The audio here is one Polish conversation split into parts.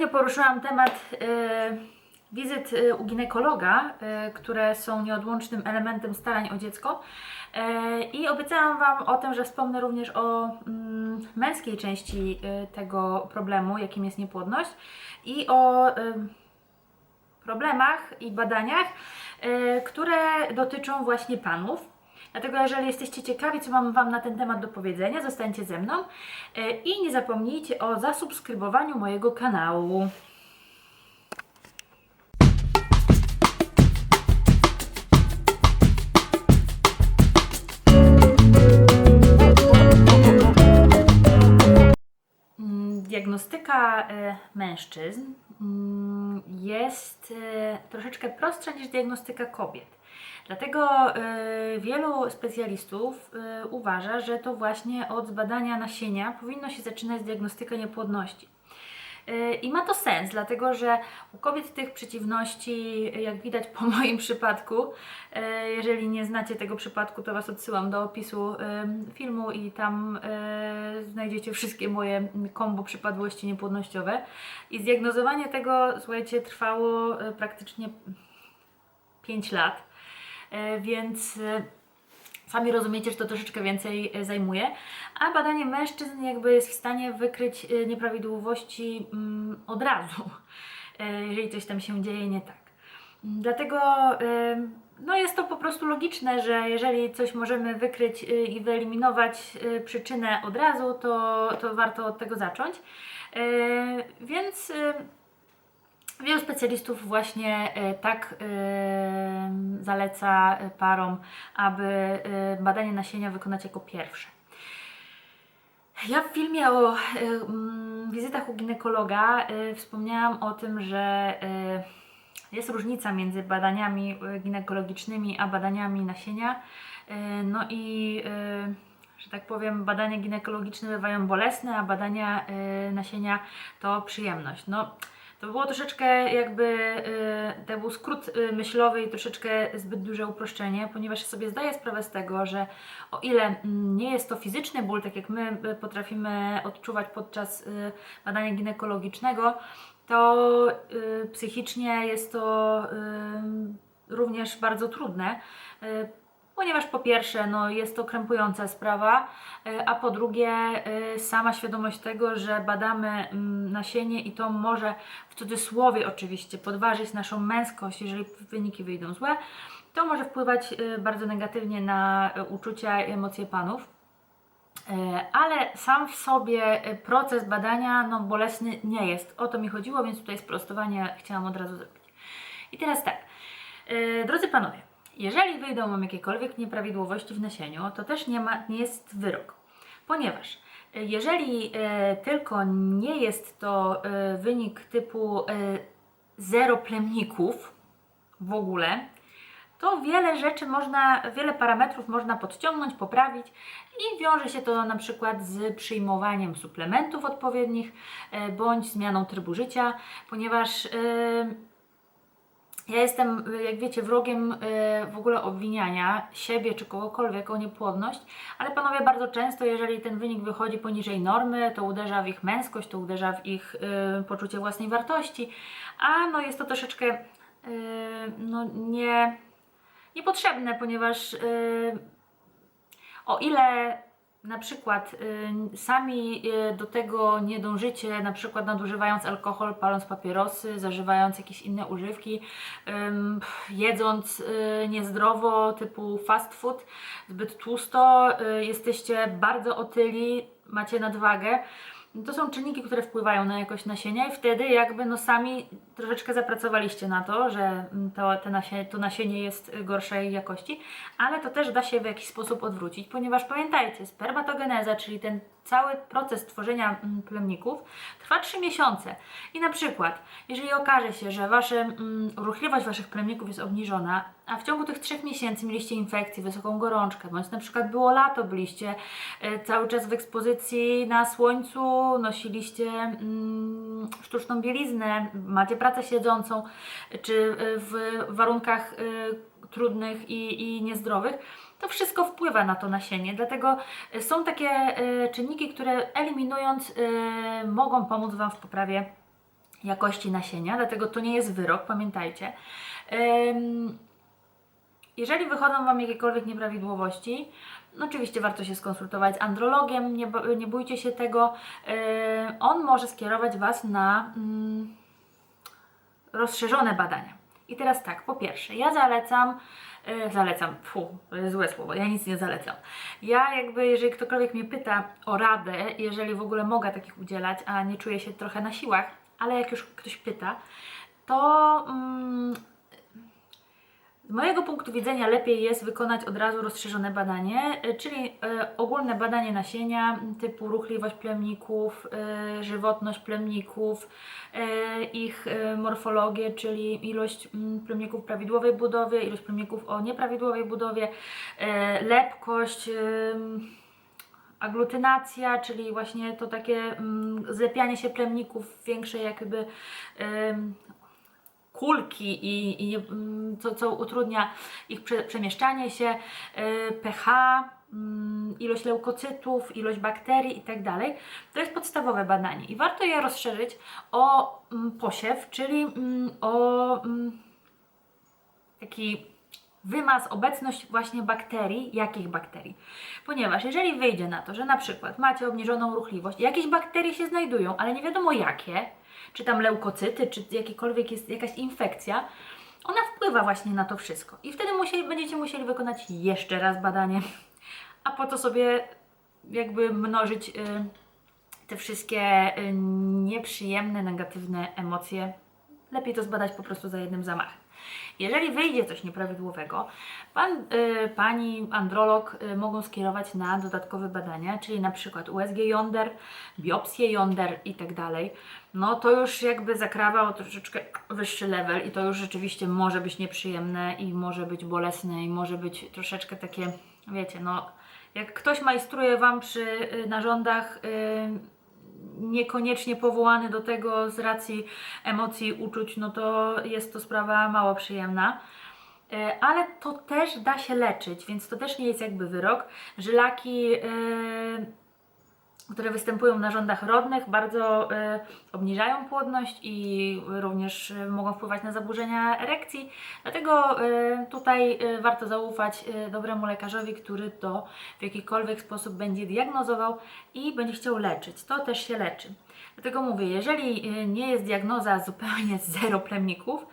Ostatnio poruszyłam temat y, wizyt y, u ginekologa, y, które są nieodłącznym elementem starań o dziecko. Y, I obiecałam Wam o tym, że wspomnę również o mm, męskiej części y, tego problemu, jakim jest niepłodność, i o problemach i badaniach, które dotyczą właśnie panów. Dlatego, jeżeli jesteście ciekawi, co mam Wam na ten temat do powiedzenia, zostańcie ze mną y, i nie zapomnijcie o zasubskrybowaniu mojego kanału. Mm, Diagnostyka e, mężczyzn mm, jest e, troszeczkę prostsza niż diagnostyka kobiet. Dlatego e, wielu specjalistów e, uważa, że to właśnie od zbadania nasienia powinno się zaczynać diagnostyka niepłodności. E, I ma to sens, dlatego że u kobiet tych przeciwności, jak widać po moim przypadku, jeżeli nie znacie tego przypadku, to Was odsyłam do opisu filmu i tam znajdziecie wszystkie moje kombo przypadłości niepłodnościowe. I zdiagnozowanie tego, słuchajcie, trwało praktycznie 5 lat, więc e, Sami rozumiecie, że to troszeczkę więcej e, zajmuje, a badanie mężczyzn jakby jest w stanie wykryć e, nieprawidłowości mm, od razu, e, jeżeli coś tam się dzieje nie tak. Dlatego e, no jest to po prostu logiczne, że jeżeli coś możemy wykryć e, i wyeliminować e, przyczynę od razu, to, to warto od tego zacząć. E, Więc e, Wielu specjalistów właśnie e, tak e, zaleca e, parom, aby badanie nasienia wykonać jako pierwsze. Ja w filmie o mm, wizytach u ginekologa wspomniałam o tym, że jest różnica między badaniami ginekologicznymi a badaniami nasienia. No i, że tak powiem, badania ginekologiczne bywają bolesne, a badania nasienia to przyjemność. No, to było troszeczkę jakby, y, to był skrót y, myślowy i troszeczkę zbyt duże uproszczenie, ponieważ sobie zdaję sprawę z tego, że o ile nie jest to fizyczny ból, tak jak my y, potrafimy odczuwać podczas badania ginekologicznego, to psychicznie jest to również bardzo trudne. Ponieważ po pierwsze, no, jest to krępująca sprawa, y, a po drugie, y, sama świadomość tego, że badamy mm, nasienie i to może w cudzysłowie oczywiście podważyć naszą męskość, jeżeli wyniki wyjdą złe, to może wpływać y, bardzo negatywnie na uczucia i emocje panów. Ale sam w sobie proces badania no, bolesny nie jest. O to mi chodziło, więc tutaj sprostowanie chciałam od razu zrobić. I teraz tak, drodzy panowie, jeżeli wyjdą Wam jakiekolwiek nieprawidłowości w nasieniu, to też nie, ma, nie jest wyrok, ponieważ y, jeżeli y, tylko nie jest to y, wynik typu y, zero plemników w ogóle, to wiele rzeczy można, wiele parametrów można podciągnąć, poprawić i wiąże się to na przykład z przyjmowaniem suplementów odpowiednich y, bądź zmianą trybu życia, ponieważ y, ja jestem, jak wiecie, wrogiem y, w ogóle obwiniania siebie czy kogokolwiek o niepłodność, ale panowie bardzo często, jeżeli ten wynik wychodzi poniżej normy, to uderza w ich męskość, to uderza w ich y, poczucie własnej wartości, a no jest to troszeczkę y, no nie, niepotrzebne, ponieważ o ile na przykład y, sami y, do tego nie dążycie, na przykład nadużywając alkohol, paląc papierosy, zażywając jakieś inne używki, jedząc y, niezdrowo, typu fast food, zbyt tłusto, y, jesteście bardzo otyli, macie nadwagę. To są czynniki, które wpływają na jakość nasienia i wtedy jakby no sami troszeczkę zapracowaliście na to, że mm, to, te nasie, to nasienie jest gorszej jakości, ale to też da się w jakiś sposób odwrócić, ponieważ pamiętajcie, spermatogeneza, czyli ten cały proces tworzenia mm, plemników trwa 3 miesiące. I na przykład, jeżeli okaże się, że wasze, mm, ruchliwość waszych plemników jest obniżona, a w ciągu tych 3 miesięcy mieliście infekcję, wysoką gorączkę, bądź na przykład było lato, byliście e, cały czas w ekspozycji na słońcu, nosiliście mm, sztuczną bieliznę, macie pracę siedzącą, czy e, w warunkach e, trudnych i, i niezdrowych, to wszystko wpływa na to nasienie. Dlatego e, są takie czynniki, które eliminując mogą pomóc Wam w poprawie jakości nasienia, dlatego to nie jest wyrok, pamiętajcie. Jeżeli wychodzą Wam jakiekolwiek nieprawidłowości, oczywiście warto się skonsultować z andrologiem, nie, nie bójcie się tego. Yy, on może skierować Was na mm, rozszerzone badania. I teraz tak, po pierwsze, ja zalecam, yy, zalecam, fu, złe słowo, ja nic nie zalecam. Ja jakby, jeżeli ktokolwiek mnie pyta o radę, jeżeli w ogóle mogę takich udzielać, a nie czuję się trochę na siłach, ale jak już ktoś pyta, to mm, z mojego punktu widzenia lepiej jest wykonać od razu rozszerzone badanie, y, czyli y, ogólne badanie nasienia typu ruchliwość plemników, y, żywotność plemników, ich morfologię, czyli ilość plemników prawidłowej budowy, ilość plemników o nieprawidłowej budowie, lepkość, aglutynacja, czyli właśnie to takie zlepianie się plemników, większe jakby ym, kulki i, i mm, co, co utrudnia ich prze, przemieszczanie się, y, pH, mm, ilość leukocytów, ilość bakterii itd. To jest podstawowe badanie i warto je rozszerzyć o mm, posiew, czyli o taki wymaz, obecność właśnie bakterii. Jakich bakterii? Ponieważ jeżeli wyjdzie na to, że na przykład macie obniżoną ruchliwość, jakieś bakterie się znajdują, ale nie wiadomo jakie, czy tam leukocyty, czy jakiekolwiek jest jakaś infekcja, ona wpływa właśnie na to wszystko. I wtedy musieli, będziecie musieli wykonać jeszcze raz badanie, a po to sobie jakby mnożyć y, te wszystkie y, nieprzyjemne, negatywne emocje. Lepiej to zbadać po prostu za jednym zamachem. Jeżeli wyjdzie coś nieprawidłowego, pan, y, pani androlog y, mogą skierować na dodatkowe badania, czyli na przykład USG jąder, biopsję jąder i tak dalej. No to już jakby zakrawa o troszeczkę wyższy level i to już rzeczywiście może być nieprzyjemne i może być bolesne i może być troszeczkę takie, wiecie, no jak ktoś majstruje Wam przy y, narządach y, niekoniecznie powołany do tego z racji emocji, uczuć, no to jest to sprawa mało przyjemna. E, Ale to też da się leczyć, więc to też nie jest jakby wyrok. Żylaki, e, które występują w narządach rodnych, bardzo e, obniżają płodność i również e, mogą wpływać na zaburzenia erekcji. Dlatego e, tutaj e, warto zaufać e, dobremu lekarzowi, który to w jakikolwiek sposób będzie diagnozował i będzie chciał leczyć. To też się leczy. Dlatego mówię, jeżeli e, nie jest diagnoza zupełnie zero plemników,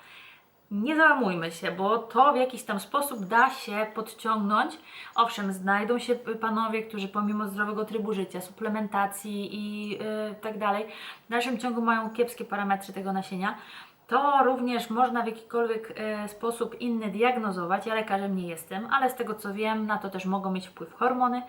nie załamujmy się, bo to w jakiś tam sposób da się podciągnąć. Owszem, znajdą się panowie, którzy pomimo zdrowego trybu życia, suplementacji i yy, tak dalej, w dalszym ciągu mają kiepskie parametry tego nasienia. To również można w jakikolwiek e, sposób inny diagnozować. Ja lekarzem nie jestem, ale z tego co wiem, na to też mogą mieć wpływ hormony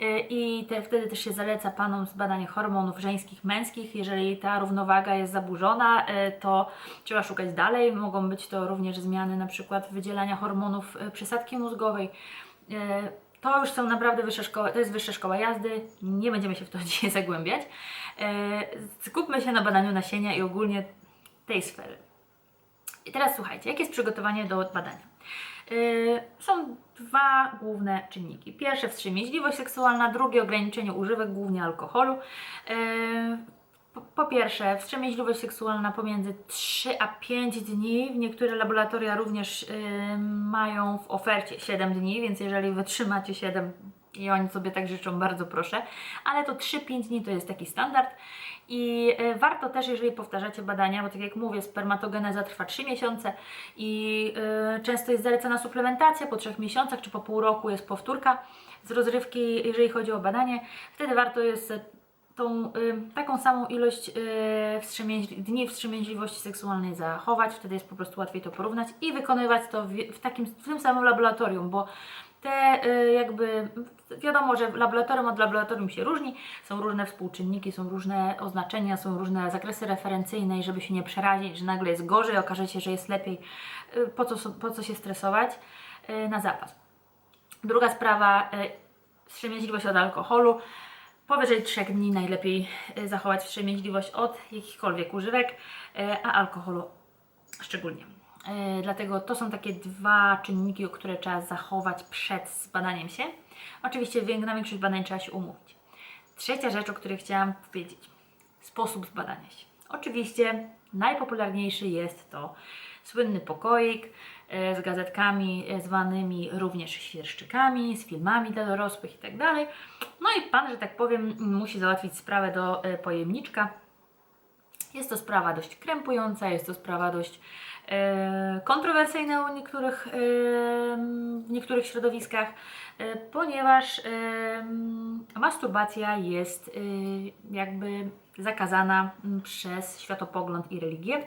e, i te, wtedy też się zaleca panom zbadanie hormonów żeńskich, męskich. Jeżeli ta równowaga jest zaburzona, e, to trzeba szukać dalej. Mogą być to również zmiany na przykład wydzielania hormonów przysadki mózgowej. To już są naprawdę wyższe szkoły, to jest wyższa szkoła jazdy, nie będziemy się w to dzisiaj zagłębiać. Skupmy się na badaniu nasienia i ogólnie tej sfery. I teraz słuchajcie, jakie jest przygotowanie do badania? Yy, są dwa główne czynniki. Pierwsze wstrzemięźliwość seksualna, drugie ograniczenie używek, głównie alkoholu. Yy, po, pierwsze, wstrzemięźliwość seksualna pomiędzy 3 a 5 dni. Niektóre laboratoria również yy, mają w ofercie 7 dni, więc jeżeli wytrzymacie 7 i oni sobie tak życzą, bardzo proszę. Ale to 3-5 dni to jest taki standard. I e, warto też, jeżeli powtarzacie badania, bo tak jak mówię, spermatogeneza trwa 3 miesiące i e, często jest zalecana suplementacja, po 3 miesiącach czy po pół roku jest powtórka z rozrywki, jeżeli chodzi o badanie. Wtedy warto jest tą y, taką samą ilość y, wstrzemięź, dni wstrzemięźliwości seksualnej zachować, wtedy jest po prostu łatwiej to porównać i wykonywać to w, w takim, w tym samym laboratorium, bo te y, jakby wiadomo, że laboratorium od laboratorium się różni, są różne współczynniki, są różne oznaczenia, są różne zakresy referencyjne i żeby się nie przerazić, że nagle jest gorzej, okaże się, że jest lepiej, po co, po co się stresować na zapas. Druga sprawa, wstrzemięźliwość od alkoholu. Powyżej 3 dni najlepiej y, zachować wstrzemięźliwość od jakichkolwiek używek, y, a alkoholu szczególnie. Y, Dlatego to są takie dwa czynniki, które trzeba zachować przed zbadaniem się. Oczywiście na większość badań trzeba się umówić. Trzecia rzecz, o której chciałam powiedzieć. Sposób zbadania się. Oczywiście najpopularniejszy jest to słynny pokoik e, z gazetkami e, zwanymi również świerszczykami, z filmami dla dorosłych itd. No i pan, że tak powiem, musi załatwić sprawę do e, pojemniczka. Jest to sprawa dość krępująca, jest to sprawa dość e, kontrowersyjna u niektórych, e, w niektórych środowiskach, e, ponieważ e, masturbacja jest e, jakby zakazana przez światopogląd i religię.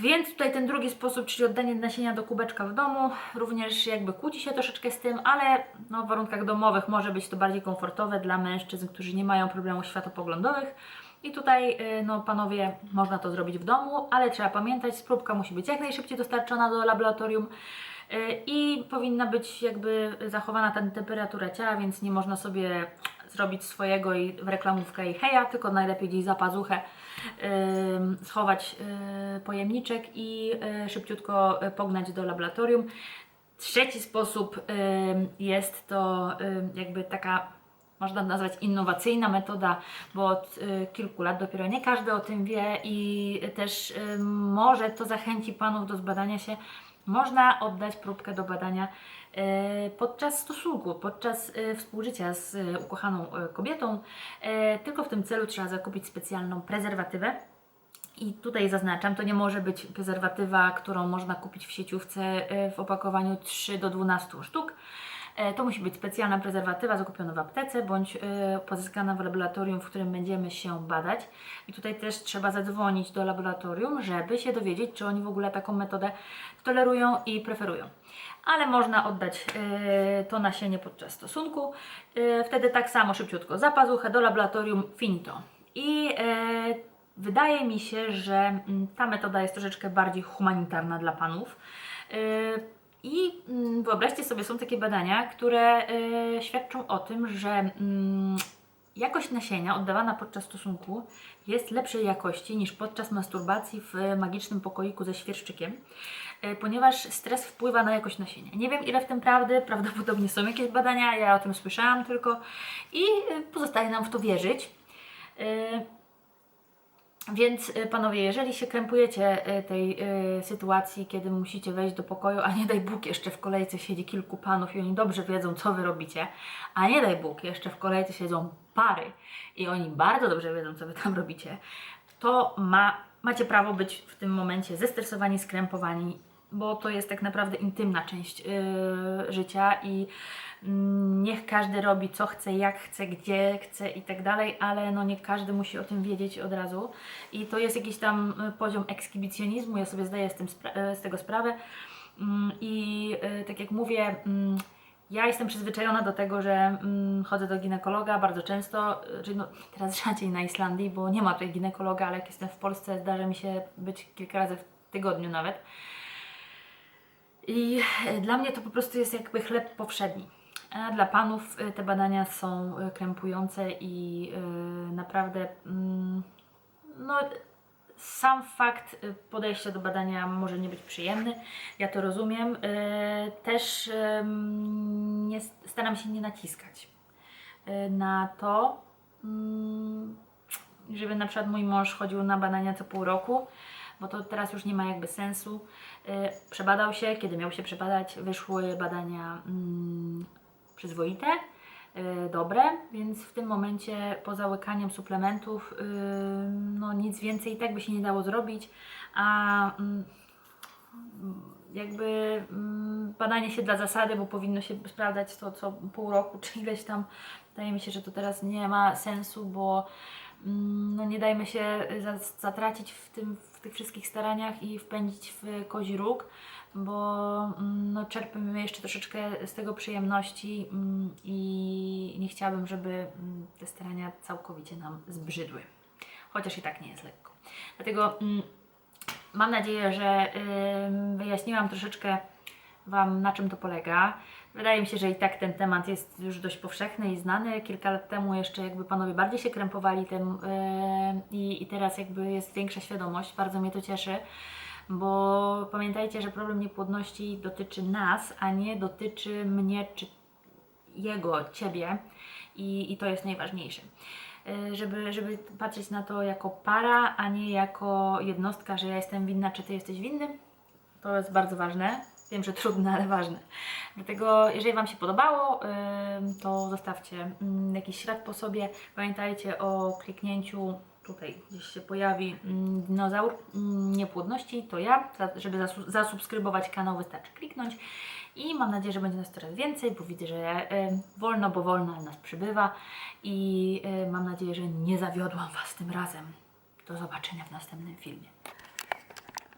Więc tutaj ten drugi sposób, czyli oddanie nasienia do kubeczka w domu, również jakby kłóci się troszeczkę z tym, ale no, w warunkach domowych może być to bardziej komfortowe dla mężczyzn, którzy nie mają problemów światopoglądowych. I tutaj, y, no panowie, można to zrobić w domu, ale trzeba pamiętać, spróbka musi być jak najszybciej dostarczona do laboratorium y, i powinna być jakby zachowana ta temperatura ciała, więc nie można sobie zrobić swojego i w reklamówkę i heja, tylko najlepiej gdzieś za pazuchę y, schować y, pojemniczek i y, szybciutko y, pognać do laboratorium. Trzeci sposób y, jest to y, jakby taka można nazwać innowacyjna metoda, bo od y, kilku lat dopiero nie każdy o tym wie i też y, może to zachęci Panów do zbadania się. Można oddać próbkę do badania y, podczas stosunku, podczas y, współżycia z y, ukochaną kobietą. Tylko w tym celu trzeba zakupić specjalną prezerwatywę. I tutaj zaznaczam, to nie może być prezerwatywa, którą można kupić w sieciówce w opakowaniu 3 do 12 sztuk. E, To musi być specjalna prezerwatywa zakupiona w aptece bądź y, pozyskana w laboratorium, w którym będziemy się badać. I tutaj też trzeba zadzwonić do laboratorium, żeby się dowiedzieć, czy oni w ogóle taką metodę tolerują i preferują. Ale można oddać y, to nasienie podczas stosunku. Wtedy tak samo szybciutko za pazuchę do laboratorium finito. I wydaje mi się, że mm, ta metoda jest troszeczkę bardziej humanitarna dla panów. I mm, wyobraźcie sobie, są takie badania, które y, świadczą o tym, że mm, jakość nasienia oddawana podczas stosunku jest lepszej jakości niż podczas masturbacji w magicznym pokoiku ze świerszczykiem, y, ponieważ stres wpływa na jakość nasienia. Nie wiem ile w tym prawdy, prawdopodobnie są jakieś badania, ja o tym słyszałam tylko i y, pozostaje nam w to wierzyć. Więc y, panowie, jeżeli się krępujecie y, tej y, sytuacji, kiedy musicie wejść do pokoju, a nie daj Bóg, jeszcze w kolejce siedzi kilku panów i oni dobrze wiedzą, co wy robicie, a nie daj Bóg, jeszcze w kolejce siedzą pary i oni bardzo dobrze wiedzą, co wy tam robicie, to ma, macie prawo być w tym momencie zestresowani, skrępowani, bo to jest tak naprawdę intymna część yy, życia i mm, niech każdy robi co chce, jak chce, gdzie chce i tak dalej, ale no nie każdy musi o tym wiedzieć od razu. I to jest jakiś tam y, poziom ekshibicjonizmu, ja sobie zdaję z, tym y, z tego sprawę. Mm, i y, tak jak mówię, mm, ja jestem przyzwyczajona do tego, że mm, chodzę do ginekologa bardzo często, czyli no, teraz rzadziej na Islandii, bo nie ma tutaj ginekologa, ale jak jestem w Polsce, zdarza mi się być kilka razy w tygodniu nawet. I e, dla mnie to po prostu jest jakby chleb powszedni. A dla panów e, te badania są e, krępujące i naprawdę mm, no, sam fakt podejścia do badania może nie być przyjemny. Ja to rozumiem. Też nie, staram się nie naciskać na to, mm, żeby na przykład mój mąż chodził na badania co pół roku, bo to teraz już nie ma jakby sensu. E, Przebadał się, kiedy miał się przebadać, wyszły badania mm, przyzwoite, e, dobre, więc w tym momencie poza łykaniem suplementów y, no nic więcej i tak by się nie dało zrobić, a mm, jakby mm, badanie się dla zasady, bo powinno się sprawdzać to co pół roku czy ileś tam. Wydaje mi się, że to teraz nie ma sensu, bo no nie dajmy się za- zatracić w, tym, w tych wszystkich staraniach i wpędzić w kozi róg, bo mm, no, czerpiemy jeszcze troszeczkę z tego przyjemności mm, i nie chciałabym, żeby mm, te starania całkowicie nam zbrzydły. Chociaż i tak nie jest lekko. Dlatego Mam nadzieję, że wyjaśniłam troszeczkę Wam, na czym to polega. Wydaje mi się, że i tak ten temat jest już dość powszechny i znany. Kilka lat temu jeszcze jakby panowie bardziej się krępowali tym yy, i, teraz jakby jest większa świadomość. Bardzo mnie to cieszy, bo pamiętajcie, że problem niepłodności dotyczy nas, a nie dotyczy mnie czy jego, ciebie i, i to jest najważniejsze. y, żeby, żeby patrzeć na to jako para, a nie jako jednostka, że ja jestem winna, czy ty jesteś winny. To jest bardzo ważne. Wiem, że trudne, ale ważne. Dlatego, jeżeli Wam się podobało, to zostawcie mm, jakiś ślad po sobie. Pamiętajcie o kliknięciu. Tutaj gdzieś się pojawi mm, dinozaur mm, niepłodności, to ja. Żeby zasu- zasubskrybować kanał, wystarczy kliknąć. I mam nadzieję, że będzie nas coraz więcej, bo widzę, że wolno, bo wolno nas przybywa. I y, mam nadzieję, że nie zawiodłam Was tym razem. Do zobaczenia w następnym filmie.